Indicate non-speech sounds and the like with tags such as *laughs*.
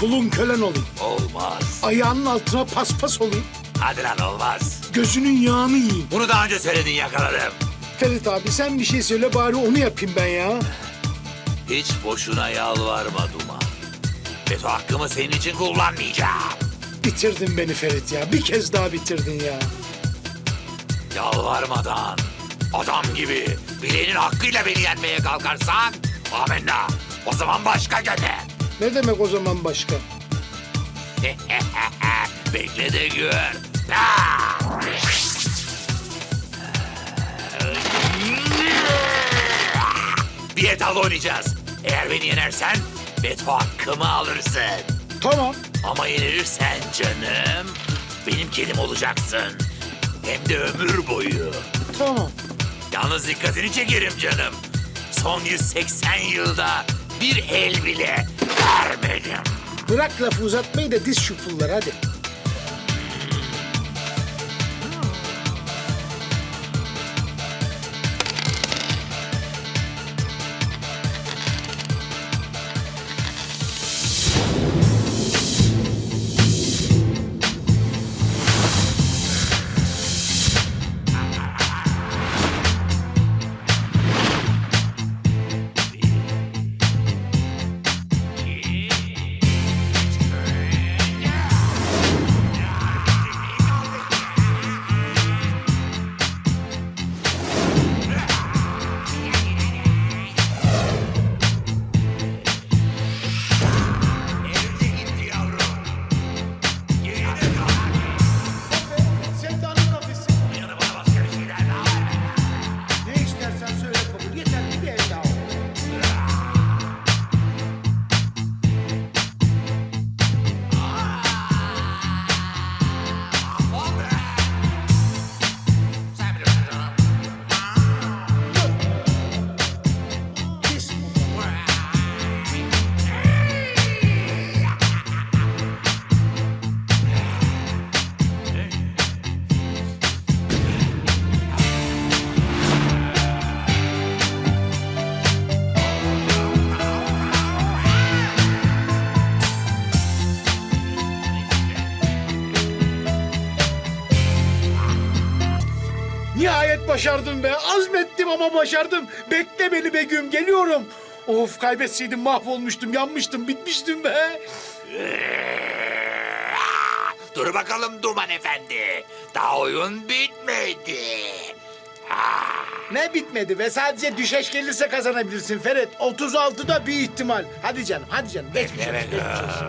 Kulun kölen olayım. Olmaz. Ayağının altına paspas olayım. Hadi lan olmaz. Gözünün yağını yiyeyim. Bunu daha önce söyledin yakaladım. Ferit abi sen bir şey söyle bari onu yapayım ben ya. Hiç boşuna yalvarma Duman. Veto hakkımı senin için kullanmayacağım. Bitirdin beni Ferit ya. Bir kez daha bitirdin ya. Yalvarmadan, adam gibi bileğinin hakkıyla beni yenmeye kalkarsan... Amenna, o zaman başka gönder. Ne demek o zaman başka? *laughs* Bekle de gör. Bir etal oynayacağız. Eğer beni yenersen veto hakkımı alırsın. Tamam. Ama yenilirsen canım benim kedim olacaksın. Hem de ömür boyu. Tamam. Yalnız dikkatini çekerim canım. Son 180 yılda bir el bile vermedim. Bırak lafı uzatmayı da diz şu pulları hadi. Başardım be. Azmettim ama başardım. Bekle beni Begüm. Geliyorum. Of kaybetseydim mahvolmuştum, yanmıştım, bitmiştim be. *laughs* Dur bakalım Duman Efendi. Daha oyun bitmedi. Ne bitmedi ve sadece düşeş gelirse kazanabilirsin Ferit. 36'da bir ihtimal. Hadi canım, hadi canım. Geçmiş olsun,